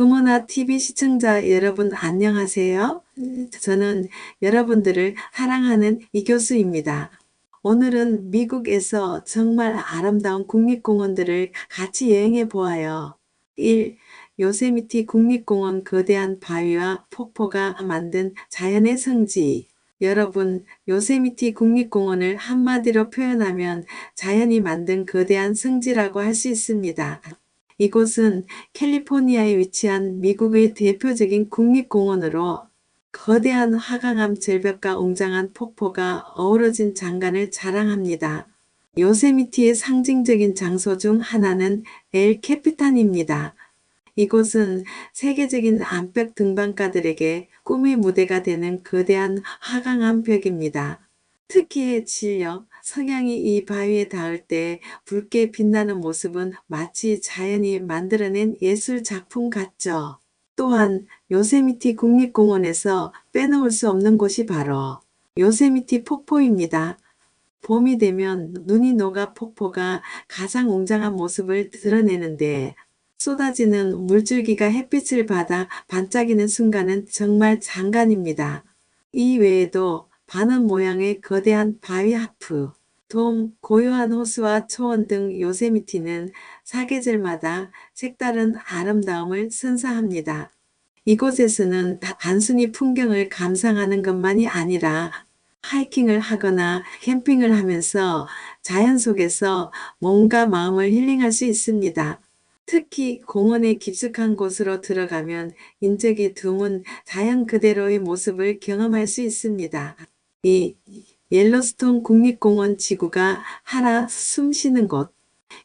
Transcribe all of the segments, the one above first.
금은아 TV 시청자 여러분 안녕하세요. 저는 여러분들을 사랑하는 이 교수입니다. 오늘은 미국에서 정말 아름다운 국립공원들을 같이 여행해 보아요. 1. 요세미티 국립공원 거대한 바위와 폭포가 만든 자연의 성지. 여러분, 요세미티 국립공원을 한마디로 표현하면 자연이 만든 거대한 성지라고 할 수 있습니다. 이곳은 캘리포니아에 위치한 미국의 대표적인 국립공원으로 거대한 화강암 절벽과 웅장한 폭포가 어우러진 장관을 자랑합니다. 요세미티의 상징적인 장소 중 하나는 엘 캐피탄입니다. 이곳은 세계적인 암벽 등반가들에게 꿈의 무대가 되는 거대한 화강암 벽입니다. 특히 진력, 석양이 이 바위에 닿을 때 붉게 빛나는 모습은 마치 자연이 만들어낸 예술 작품 같죠. 또한 요세미티 국립공원에서 빼놓을 수 없는 곳이 바로 요세미티 폭포입니다. 봄이 되면 눈이 녹아 폭포가 가장 웅장한 모습을 드러내는데 쏟아지는 물줄기가 햇빛을 받아 반짝이는 순간은 정말 장관입니다. 이 외에도 반원 모양의 거대한 바위 하프, 돔, 고요한 호수와 초원 등 요세미티는 사계절마다 색다른 아름다움을 선사합니다. 이곳에서는 단순히 풍경을 감상하는 것만이 아니라 하이킹을 하거나 캠핑을 하면서 자연 속에서 몸과 마음을 힐링할 수 있습니다. 특히 공원의 깊숙한 곳으로 들어가면 인적이 드문 자연 그대로의 모습을 경험할 수 있습니다. 이 옐로스톤 국립공원 지구가 하나 숨쉬는 곳.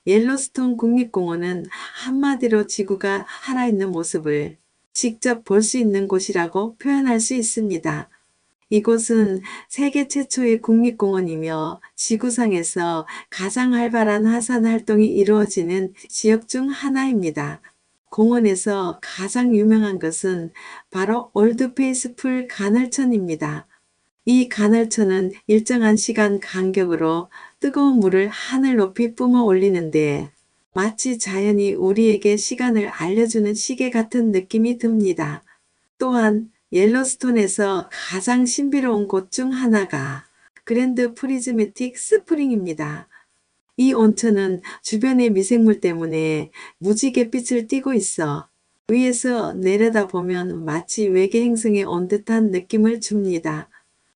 옐로스톤 국립공원은 한마디로 지구가 살아있는 모습을 직접 볼 수 있는 곳이라고 표현할 수 있습니다. 이곳은 세계 최초의 국립공원이며 지구상에서 가장 활발한 하산 활동이 이루어지는 지역 중 하나입니다. 공원에서 가장 유명한 것은 바로 올드페이스풀 간헐천입니다. 이 간헐천은 일정한 시간 간격으로 뜨거운 물을 하늘 높이 뿜어 올리는데 마치 자연이 우리에게 시간을 알려주는 시계 같은 느낌이 듭니다. 또한 옐로스톤에서 가장 신비로운 곳 중 하나가 그랜드 프리즈메틱 스프링입니다. 이 온천은 주변의 미생물 때문에 무지갯빛을 띠고 있어 위에서 내려다보면 마치 외계 행성에 온 듯한 느낌을 줍니다.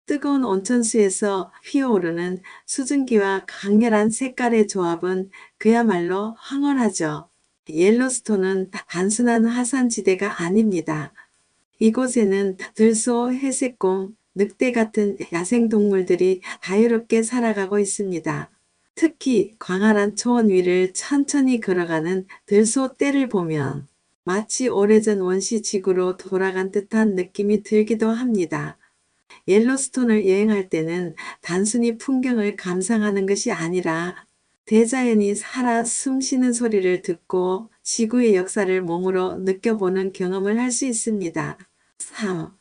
뜨거운 온천수에서 휘어오르는 수증기와 강렬한 색깔의 조합은 그야말로 황홀하죠. 옐로스톤은 단순한 하산지대가 아닙니다. 이곳에는 들소, 회색곰, 늑대 같은 야생동물들이 자유롭게 살아가고 있습니다. 특히 광활한 초원 위를 천천히 걸어가는 들소 떼를 보면 마치 오래전 원시 지구로 돌아간 듯한 느낌이 들기도 합니다. 옐로스톤을 여행할 때는 단순히 풍경을 감상하는 것이 아니라 대자연이 살아 숨쉬는 소리를 듣고 지구의 역사를 몸으로 느껴보는 경험을 할 수 있습니다. 3.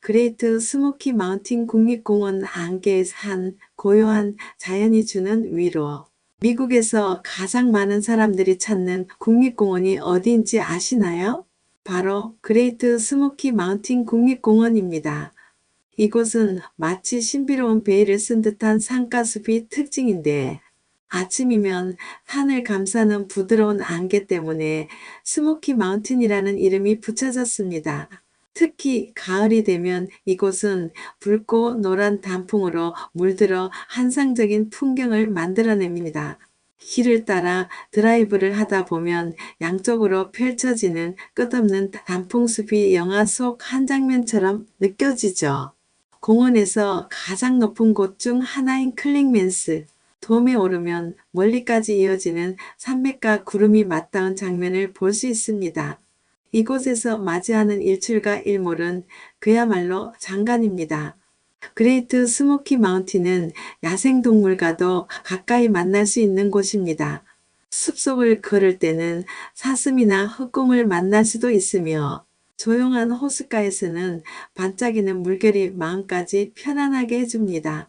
그레이트 스모키 마운틴 국립공원 안개의 산, 고요한 자연이 주는 위로. 미국에서 가장 많은 사람들이 찾는 국립공원이 어디인지 아시나요? 바로 그레이트 스모키 마운틴 국립공원입니다. 이곳은 마치 신비로운 베일을 쓴 듯한 산가숲이 특징인데 아침이면 산을 감싸는 부드러운 안개 때문에 스모키 마운틴이라는 이름이 붙여졌습니다. 특히 가을이 되면 이곳은 붉고 노란 단풍으로 물들어 환상적인 풍경을 만들어냅니다. 길을 따라 드라이브를 하다 보면 양쪽으로 펼쳐지는 끝없는 단풍숲이 영화 속 한 장면처럼 느껴지죠. 공원에서 가장 높은 곳 중 하나인 클링맨스 돔에 오르면 멀리까지 이어지는 산맥과 구름이 맞닿은 장면을 볼 수 있습니다. 이곳에서 맞이하는 일출과 일몰은 그야말로 장관입니다. 그레이트 스모키 마운틴은 야생동물과도 가까이 만날 수 있는 곳입니다. 숲속을 걸을 때는 사슴이나 흑곰을 만날 수도 있으며 조용한 호숫가에서는 반짝이는 물결이 마음까지 편안하게 해줍니다.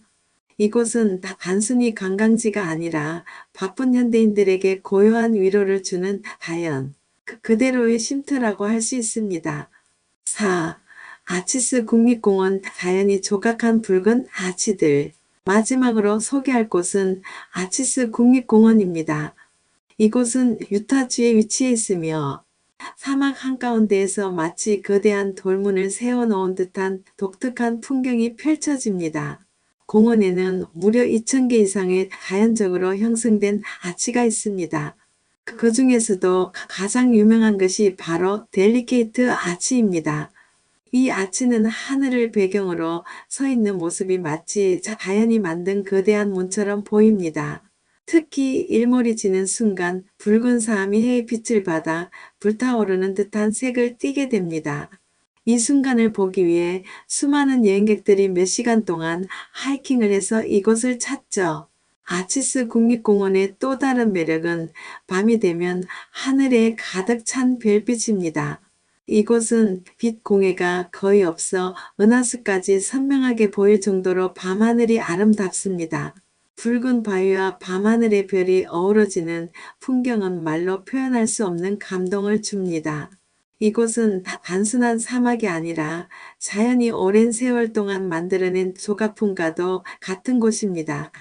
이곳은 단순히 관광지가 아니라 바쁜 현대인들에게 고요한 위로를 주는 자연, 그- 그대로의 쉼터라고 할 수 있습니다. 4. 아치스 국립공원 자연이 조각한 붉은 아치들. 마지막으로 소개할 곳은 아치스 국립공원입니다. 이곳은 유타주에 위치해 있으며 사막 한가운데에서 마치 거대한 돌문을 세워놓은 듯한 독특한 풍경이 펼쳐집니다. 공원에는 무려 2,000개 이상의 자연적으로 형성된 아치가 있습니다. 그 중에서도 가장 유명한 것이 바로 델리케이트 아치입니다. 이 아치는 하늘을 배경으로 서 있는 모습이 마치 자연이 만든 거대한 문처럼 보입니다. 특히 일몰이 지는 순간 붉은 사암이 해의 빛을 받아 불타오르는 듯한 색을 띠게 됩니다. 이 순간을 보기 위해 수많은 여행객들이 몇 시간 동안 하이킹을 해서 이곳을 찾죠. 아치스 국립공원의 또 다른 매력은 밤이 되면 하늘에 가득 찬 별빛입니다. 이곳은 빛 공해가 거의 없어 은하수까지 선명하게 보일 정도로 밤하늘이 아름답습니다. 붉은 바위와 밤하늘의 별이 어우러지는 풍경은 말로 표현할 수 없는 감동을 줍니다. 이곳은 단순한 사막이 아니라 자연이 오랜 세월 동안 만들어낸 조각품과도 같은 곳입니다.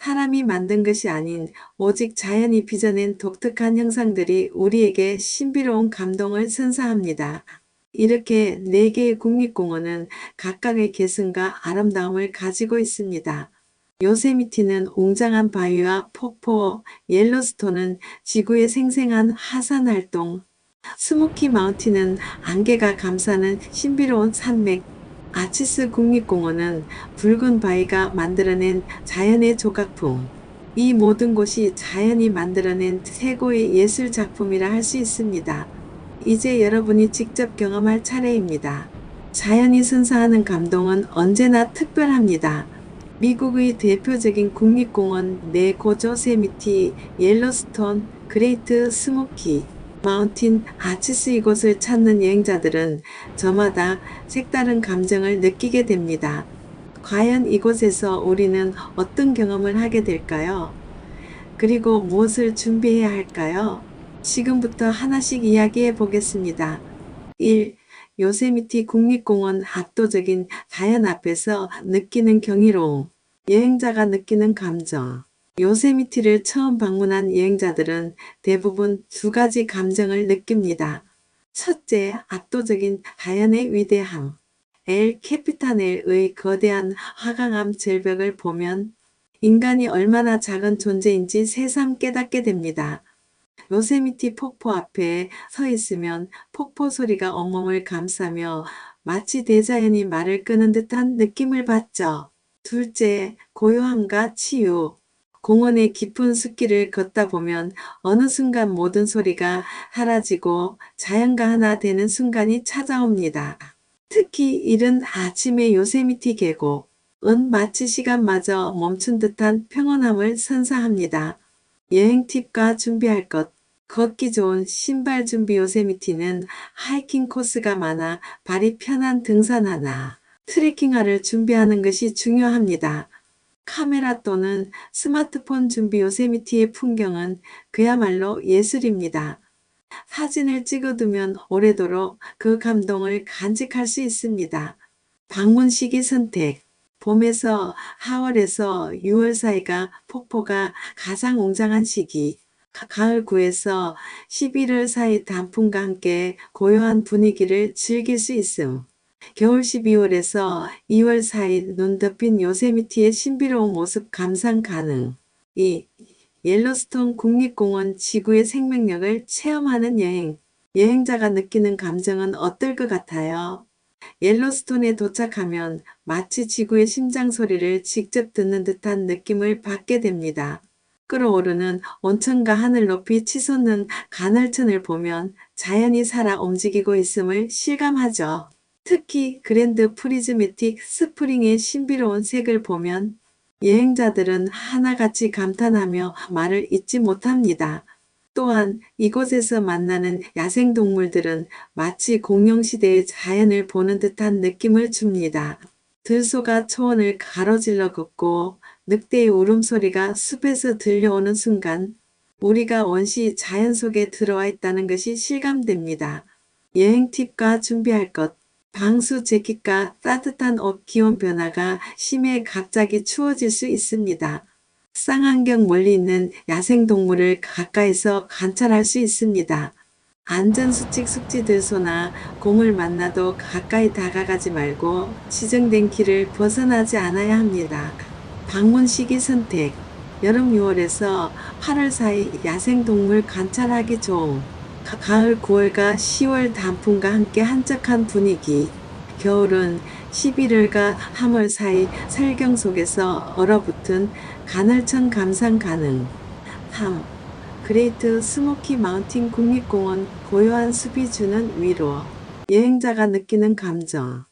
사람이 만든 것이 아닌 오직 자연이 빚어낸 독특한 형상들이 우리에게 신비로운 감동을 선사합니다. 이렇게 네 개의 국립공원은 각각의 개성과 아름다움을 가지고 있습니다. 요세미티는 웅장한 바위와 폭포, 옐로스톤은 지구의 생생한 화산 활동, 스모키 마운틴은 안개가 감싸는 신비로운 산맥, 아치스 국립공원은 붉은 바위가 만들어낸 자연의 조각품. 이 모든 곳이 자연이 만들어낸 최고의 예술 작품이라 할 수 있습니다. 이제 여러분이 직접 경험할 차례입니다. 자연이 선사하는 감동은 언제나 특별합니다. 미국의 대표적인 국립공원 네고조세미티, 옐로스톤, 그레이트 스모키, 마운틴 아치스 이곳을 찾는 여행자들은 저마다 색다른 감정을 느끼게 됩니다. 과연 이곳에서 우리는 어떤 경험을 하게 될까요? 그리고 무엇을 준비해야 할까요? 지금부터 하나씩 이야기해 보겠습니다. 1. 요세미티 국립공원 압도적인 자연 앞에서 느끼는 경이로움. 여행자가 느끼는 감정. 요세미티를 처음 방문한 여행자들은 대부분 두 가지 감정을 느낍니다. 첫째, 압도적인 자연의 위대함. 엘 캐피타넬의 거대한 화강암 절벽을 보면 인간이 얼마나 작은 존재인지 새삼 깨닫게 됩니다. 요세미티 폭포 앞에 서 있으면 폭포 소리가 온몸을 감싸며 마치 대자연이 말을 끄는 듯한 느낌을 받죠. 둘째, 고요함과 치유. 공원의 깊은 숲길을 걷다 보면 어느 순간 모든 소리가 사라지고 자연과 하나 되는 순간이 찾아옵니다. 특히 이른 아침의 요세미티 계곡 은 마치 시간마저 멈춘 듯한 평온함을 선사합니다. 여행 팁과 준비할 것. 걷기 좋은 신발 준비 요세미티는 하이킹 코스가 많아 발이 편한 등산화나 트레킹화를 준비하는 것이 중요합니다. 카메라 또는 스마트폰 준비 요세미티의 풍경은 그야말로 예술입니다. 사진을 찍어두면 오래도록 그 감동을 간직할 수 있습니다. 방문 시기 선택. 봄에서 4월에서 6월 사이가 폭포가 가장 웅장한 시기. 가을 9에서 11월 사이 단풍과 함께 고요한 분위기를 즐길 수 있음. 겨울 12월에서 2월 사이 눈 덮인 요세미티의 신비로운 모습 감상 가능. 2. 옐로스톤 국립공원 지구의 생명력을 체험하는 여행. 여행자가 느끼는 감정은 어떨 것 같아요? 옐로스톤에 도착하면 마치 지구의 심장 소리를 직접 듣는 듯한 느낌을 받게 됩니다. 끓어오르는 온천과 하늘 높이 치솟는 간헐천을 보면 자연이 살아 움직이고 있음을 실감하죠. 특히 그랜드 프리즈매틱 스프링의 신비로운 색을 보면 여행자들은 하나같이 감탄하며 말을 잇지 못합니다. 또한 이곳에서 만나는 야생동물들은 마치 공룡시대의 자연을 보는 듯한 느낌을 줍니다. 들소가 초원을 가로질러 걷고 늑대의 울음소리가 숲에서 들려오는 순간 우리가 원시 자연 속에 들어와 있다는 것이 실감됩니다. 여행 팁과 준비할 것. 방수 재킷과 따뜻한 옷 기온 변화가 심해 갑자기 추워질 수 있습니다. 쌍안경 멀리 있는 야생동물을 가까이서 관찰할 수 있습니다. 안전수칙 숙지들소나 곰을 만나도 가까이 다가가지 말고 지정된 길을 벗어나지 않아야 합니다. 방문 시기 선택. 여름 6월에서 8월 사이 야생동물 관찰하기 가- 가을 9월과 10월 단풍과 함께 한적한 분위기. 겨울은 11월과 3월 사이 설경 속에서 얼어붙은 간헐천 감상 가능. 3. 그레이트 스모키 마운틴 국립공원 고요한 숲이 주는 위로. 여행자가 느끼는 감정.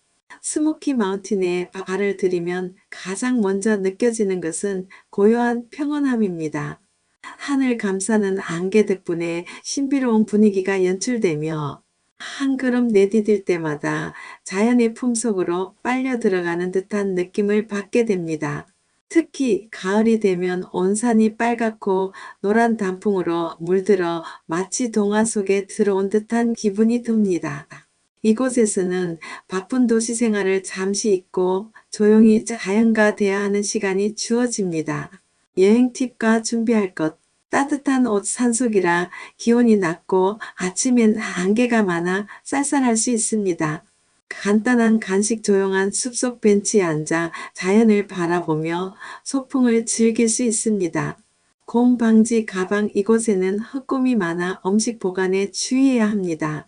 스모키 마운틴에 발을 들이면 가장 먼저 느껴지는 것은 고요한 평온함입니다. 하늘 감싸는 안개 덕분에 신비로운 분위기가 연출되며 한 걸음 내디딜 때마다 자연의 품속으로 빨려 들어가는 듯한 느낌을 받게 됩니다. 특히 가을이 되면 온 산이 빨갛고 노란 단풍으로 물들어 마치 동화 속에 들어온 듯한 기분이 듭니다. 이곳에서는 바쁜 도시 생활을 잠시 잊고 조용히 자연과 대화하는 시간이 주어집니다. 여행 팁과 준비할 것. 따뜻한 옷 산속이라 기온이 낮고 아침엔 안개가 많아 쌀쌀할 수 있습니다. 간단한 간식 조용한 숲속 벤치에 앉아 자연을 바라보며 소풍을 즐길 수 있습니다. 곰 방지 가방 이곳에는 흙곰이 많아 음식 보관에 주의해야 합니다.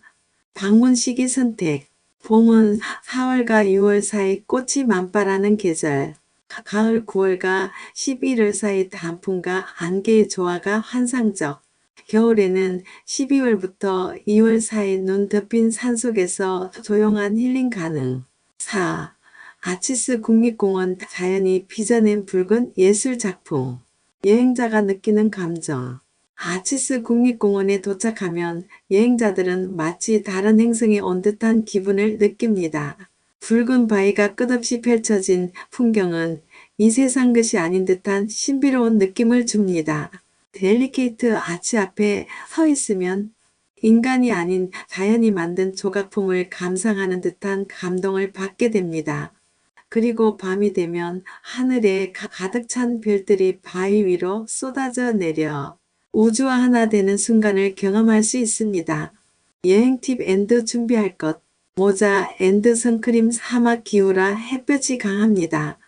방문 시기 선택. 봄은 4월과 6월 사이 꽃이 만발하는 계절. 가- 가을 9월과 11월 사이 단풍과 안개의 조화가 환상적. 겨울에는 12월부터 2월 사이 눈 덮인 산속에서 조용한 힐링 가능. 4. 아치스 국립공원 자연이 빚어낸 붉은 예술 작품. 여행자가 느끼는 감정. 아치스 국립공원에 도착하면 여행자들은 마치 다른 행성에 온 듯한 기분을 느낍니다. 붉은 바위가 끝없이 펼쳐진 풍경은 이 세상 것이 아닌 듯한 신비로운 느낌을 줍니다. 델리케이트 아치 앞에 서 있으면 인간이 아닌 자연이 만든 조각품을 감상하는 듯한 감동을 받게 됩니다. 그리고 밤이 되면 하늘에 가- 가득 찬 별들이 바위 위로 쏟아져 내려 우주와 하나 되는 순간을 경험할 수 있습니다. 여행 팁 앤드 준비할 것. 모자 앤드 선크림 사막 기후라 햇볕이 강합니다.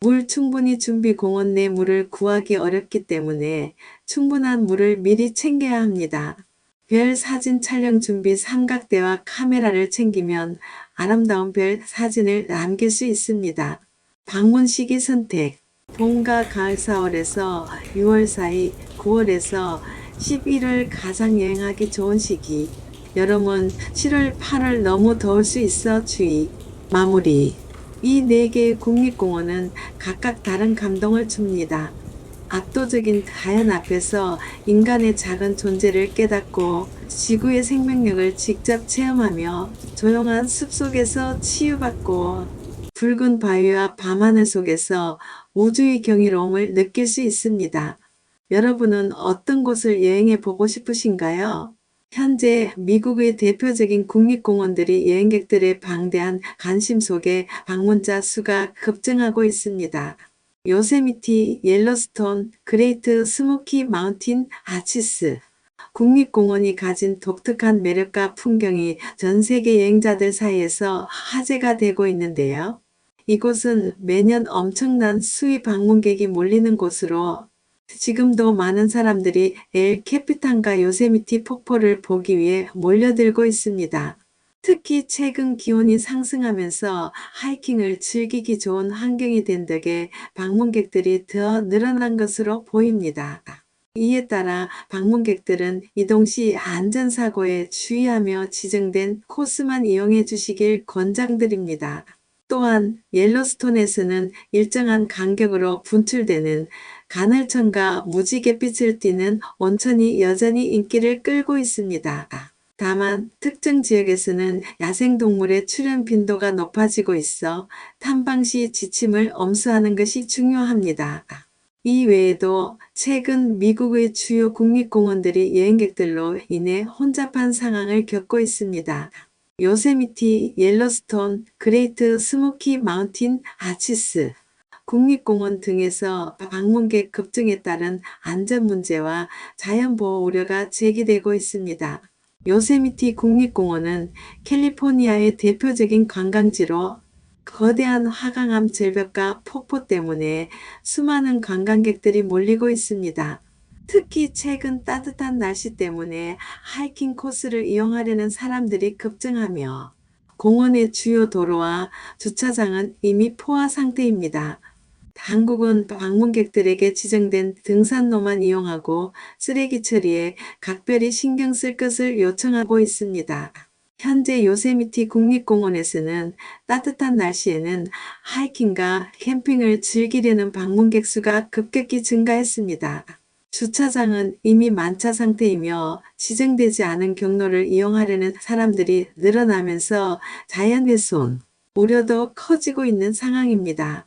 물 충분히 준비 공원 내 물을 구하기 어렵기 때문에 충분한 물을 미리 챙겨야 합니다. 별 사진 촬영 준비 삼각대와 카메라를 챙기면 아름다운 별 사진을 남길 수 있습니다. 방문 시기 선택. 봄과 가을 4월에서 6월 사이 9월에서 11월 가장 여행하기 좋은 시기. 여름은 7월, 8월 너무 더울 수 있어 주의. 마무리. 이 네 개의 국립공원은 각각 다른 감동을 줍니다. 압도적인 자연 앞에서 인간의 작은 존재를 깨닫고 지구의 생명력을 직접 체험하며 조용한 숲속에서 치유받고 붉은 바위와 밤하늘 속에서 우주의 경이로움을 느낄 수 있습니다. 여러분은 어떤 곳을 여행해 보고 싶으신가요? 현재 미국의 대표적인 국립공원들이 여행객들의 방대한 관심 속에 방문자 수가 급증하고 있습니다. 요세미티, 옐로스톤, 그레이트 스모키 마운틴 아치스. 국립공원이 가진 독특한 매력과 풍경이 전 세계 여행자들 사이에서 화제가 되고 있는데요. 이곳은 매년 엄청난 수의 방문객이 몰리는 곳으로 지금도 많은 사람들이 엘 캐피탄과 요세미티 폭포를 보기 위해 몰려들고 있습니다. 특히 최근 기온이 상승하면서 하이킹을 즐기기 좋은 환경이 된 덕에 방문객들이 더 늘어난 것으로 보입니다. 이에 따라 방문객들은 이동 시 안전사고에 주의하며 지정된 코스만 이용해 주시길 권장드립니다. 또한 옐로스톤에서는 일정한 간격으로 분출되는 간헐천과 무지갯빛을 띠는 온천이 여전히 인기를 끌고 있습니다. 다만 특정 지역에서는 야생동물의 출현 빈도가 높아지고 있어 탐방 시 지침을 엄수하는 것이 중요합니다. 이 외에도 최근 미국의 주요 국립공원들이 여행객들로 인해 혼잡한 상황을 겪고 있습니다. 요세미티, 옐로스톤, 그레이트 스모키 마운틴 아치스, 국립공원 등에서 방문객 급증에 따른 안전 문제와 자연보호 우려가 제기되고 있습니다. 요세미티 국립공원은 캘리포니아의 대표적인 관광지로 거대한 화강암 절벽과 폭포 때문에 수많은 관광객들이 몰리고 있습니다. 특히 최근 따뜻한 날씨 때문에 하이킹 코스를 이용하려는 사람들이 급증하며 공원의 주요 도로와 주차장은 이미 포화 상태입니다. 당국은 방문객들에게 지정된 등산로만 이용하고 쓰레기 처리에 각별히 신경 쓸 것을 요청하고 있습니다. 현재 요세미티 국립공원에서는 따뜻한 날씨에는 하이킹과 캠핑을 즐기려는 방문객 수가 급격히 증가했습니다. 주차장은 이미 만차 상태이며 지정되지 않은 경로를 이용하려는 사람들이 늘어나면서 자연훼손, 우려도 커지고 있는 상황입니다.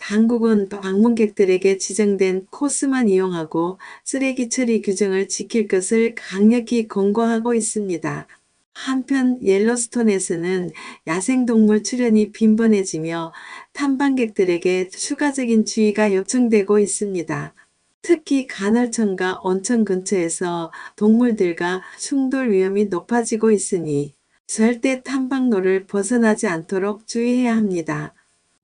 당국은 방문객들에게 지정된 코스만 이용하고 쓰레기 처리 규정을 지킬 것을 강력히 권고하고 있습니다. 한편 옐로스톤에서는 야생동물 출현이 빈번해지며 탐방객들에게 추가적인 주의가 요청되고 있습니다. 특히 간헐천과 온천 근처에서 동물들과 충돌 위험이 높아지고 있으니 절대 탐방로를 벗어나지 않도록 주의해야 합니다.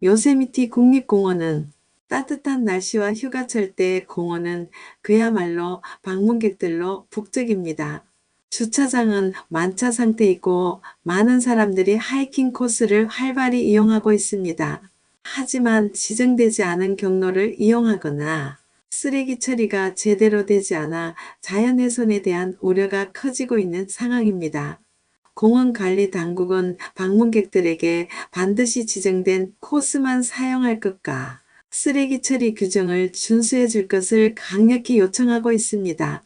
요세미티 국립공원은 따뜻한 날씨와 휴가철 때 공원은 그야말로 방문객들로 북적입니다. 주차장은 만차 상태이고 많은 사람들이 하이킹 코스를 활발히 이용하고 있습니다. 하지만 지정되지 않은 경로를 이용하거나 쓰레기 처리가 제대로 되지 않아 자연훼손에 대한 우려가 커지고 있는 상황입니다. 공원관리 당국은 방문객들에게 반드시 지정된 코스만 사용할 것과 쓰레기 처리 규정을 준수해 줄 것을 강력히 요청하고 있습니다.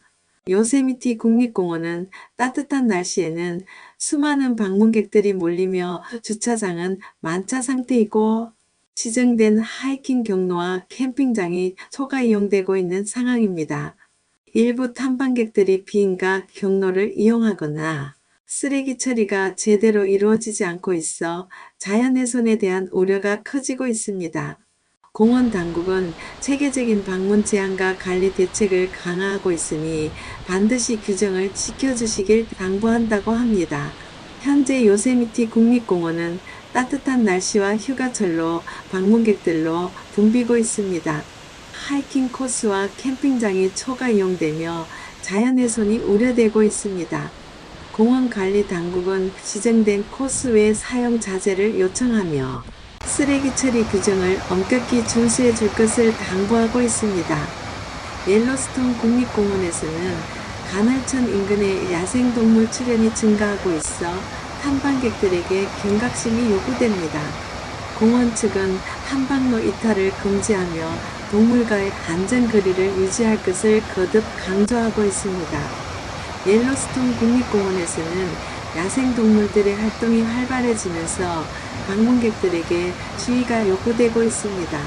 요세미티 국립공원은 따뜻한 날씨에는 수많은 방문객들이 몰리며 주차장은 만차 상태이고 지정된 하이킹 경로와 캠핑장이 초과 이용되고 있는 상황입니다. 일부 탐방객들이 비인가 경로를 이용하거나 쓰레기 처리가 제대로 이루어지지 않고 있어 자연훼손에 대한 우려가 커지고 있습니다. 공원 당국은 체계적인 방문 제한과 관리 대책을 강화하고 있으니 반드시 규정을 지켜주시길 당부한다고 합니다. 현재 요세미티 국립공원은 따뜻한 날씨와 휴가철로 방문객들로 붐비고 있습니다. 하이킹 코스와 캠핑장이 초과 이용되며 자연훼손이 우려되고 있습니다. 공원 관리 당국은 지정된 코스 외 사용 자제를 요청하며 쓰레기 처리 규정을 엄격히 준수해 줄 것을 당부하고 있습니다. 옐로스톤 국립공원에서는 간헐천 인근의 야생동물 출현이 증가하고 있어 탐방객들에게 경각심이 요구됩니다. 공원 측은 탐방로 이탈을 금지하며 동물과의 안전 거리를 유지할 것을 거듭 강조하고 있습니다. 옐로스톤 국립공원에서는 야생동물들의 활동이 활발해지면서 방문객들에게 주의가 요구되고 있습니다.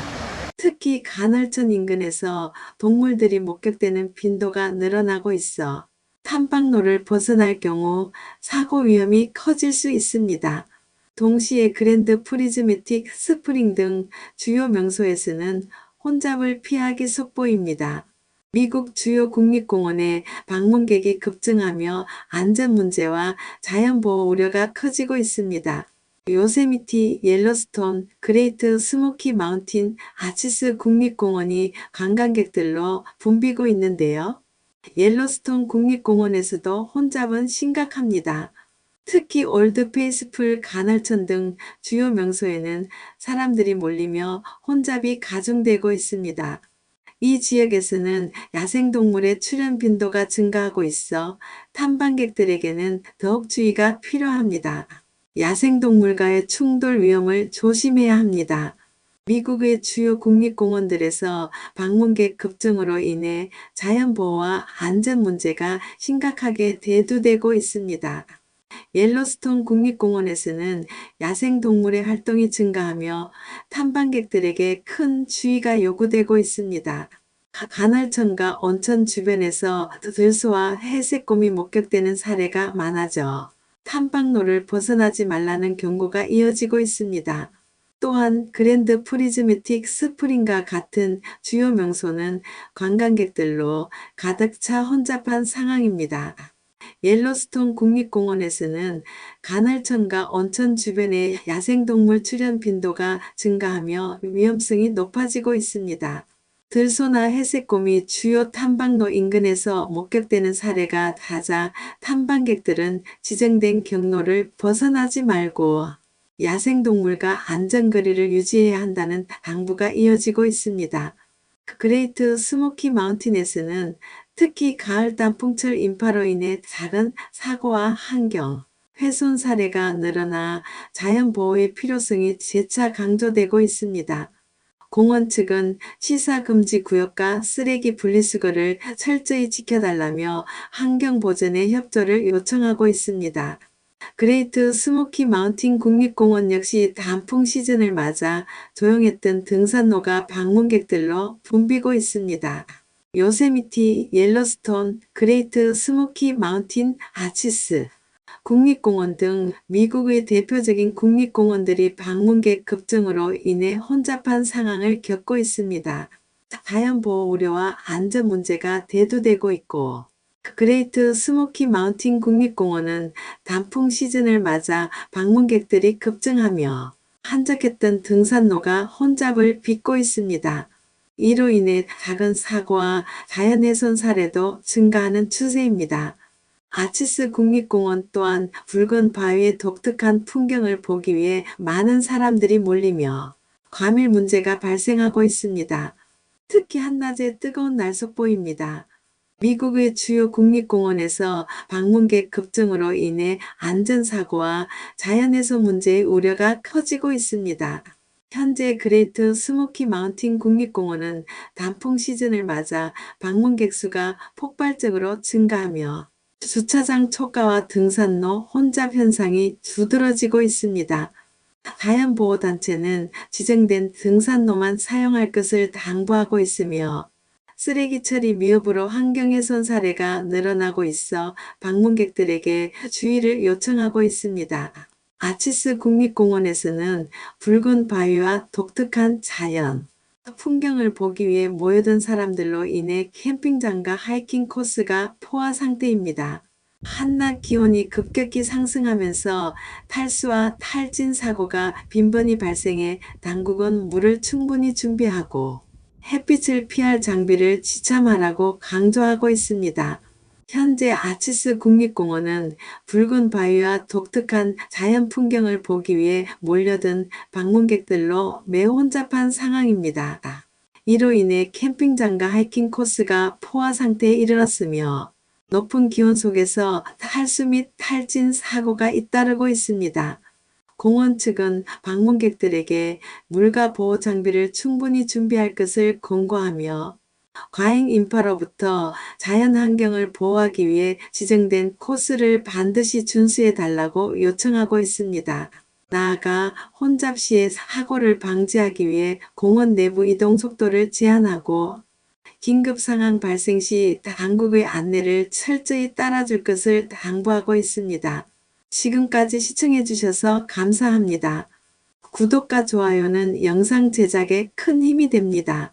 특히 간헐천 인근에서 동물들이 목격되는 빈도가 늘어나고 있어 탐방로를 벗어날 경우 사고 위험이 커질 수 있습니다. 동시에 그랜드 프리즈매틱 스프링 등 주요 명소에서는 혼잡을 피하기 속보입니다. 미국 주요 국립공원에 방문객이 급증하며 안전 문제와 자연보호 우려가 커지고 있습니다. 요세미티, 옐로스톤, 그레이트 스모키 마운틴, 아치스 국립공원이 관광객들로 붐비고 있는데요. 옐로스톤 국립공원에서도 혼잡은 심각합니다. 특히 올드 페이스풀 간헐천 등 주요 명소에는 사람들이 몰리며 혼잡이 가중되고 있습니다. 이 지역에서는 야생동물의 출현 빈도가 증가하고 있어 탐방객들에게는 더욱 주의가 필요합니다. 야생동물과의 충돌 위험을 조심해야 합니다. 미국의 주요 국립공원들에서 방문객 급증으로 인해 자연보호와 안전 문제가 심각하게 대두되고 있습니다. 옐로스톤 국립공원에서는 야생동물의 활동이 증가하며 탐방객들에게 큰 주의가 요구되고 있습니다. 가- 간헐천과 온천 주변에서 들소와 회색곰이 목격되는 사례가 많아져 탐방로를 벗어나지 말라는 경고가 이어지고 있습니다. 또한 그랜드 프리즈매틱 스프링과 같은 주요 명소는 관광객들로 가득 차 혼잡한 상황입니다. 옐로스톤 국립공원에서는 간헐천과 온천 주변의 야생동물 출현 빈도가 증가하며 위험성이 높아지고 있습니다. 들소나 회색곰이 주요 탐방로 인근에서 목격되는 사례가 잦아 탐방객들은 지정된 경로를 벗어나지 말고 야생동물과 안전거리를 유지해야 한다는 당부가 이어지고 있습니다. 그레이트 스모키 마운틴에서는 특히 가을 단풍철 인파로 인해 작은 사고와 환경, 훼손 사례가 늘어나 자연 보호의 필요성이 재차 강조되고 있습니다. 공원 측은 시사 금지 구역과 쓰레기 분리수거를 철저히 지켜달라며 환경 보전에 협조를 요청하고 있습니다. 그레이트 스모키 마운틴 국립공원 역시 단풍 시즌을 맞아 조용했던 등산로가 방문객들로 붐비고 있습니다. 요세미티, 옐로스톤, 그레이트 스모키 마운틴 아치스, 국립공원 등 미국의 대표적인 국립공원들이 방문객 급증으로 인해 혼잡한 상황을 겪고 있습니다. 자연보호 우려와 안전 문제가 대두되고 있고 그레이트 스모키 마운틴 국립공원은 단풍 시즌을 맞아 방문객들이 급증하며 한적했던 등산로가 혼잡을 빚고 있습니다. 이로 인해 작은 사고와 자연훼손 사례도 증가하는 추세입니다. 아치스 국립공원 또한 붉은 바위의 독특한 풍경을 보기 위해 많은 사람들이 몰리며 과밀 문제가 발생하고 있습니다. 특히 한낮의 뜨거운 날 속보입니다. 미국의 주요 국립공원에서 방문객 급증으로 인해 안전사고와 자연훼손 문제의 우려가 커지고 있습니다. 현재 그레이트 스모키 마운틴 국립공원은 단풍 시즌을 맞아 방문객 수가 폭발적으로 증가하며 주차장 초과와 등산로 혼잡 현상이 두드러지고 있습니다. 자연보호단체는 지정된 등산로만 사용할 것을 당부하고 있으며 쓰레기 처리 미흡으로 환경훼손 사례가 늘어나고 있어 방문객들에게 주의를 요청하고 있습니다. 아치스 국립공원에서는 붉은 바위와 독특한 자연, 풍경을 보기 위해 모여든 사람들로 인해 캠핑장과 하이킹 코스가 포화 상태입니다. 한낮 기온이 급격히 상승하면서 탈수와 탈진 사고가 빈번히 발생해 당국은 물을 충분히 준비하고 햇빛을 피할 장비를 지참하라고 강조하고 있습니다. 현재 아치스 국립공원은 붉은 바위와 독특한 자연 풍경을 보기 위해 몰려든 방문객들로 매우 혼잡한 상황입니다. 이로 인해 캠핑장과 하이킹 코스가 포화 상태에 이르렀으며 높은 기온 속에서 탈수 및 탈진 사고가 잇따르고 있습니다. 공원 측은 방문객들에게 물과 보호 장비를 충분히 준비할 것을 권고하며 과잉 인파로부터 자연 환경을 보호하기 위해 지정된 코스를 반드시 준수해 달라고 요청하고 있습니다. 나아가 혼잡 시의 사고를 방지하기 위해 공원 내부 이동 속도를 제한하고 긴급 상황 발생 시 당국의 안내를 철저히 따라줄 것을 당부하고 있습니다. 지금까지 시청해 주셔서 감사합니다. 구독과 좋아요는 영상 제작에 큰 힘이 됩니다.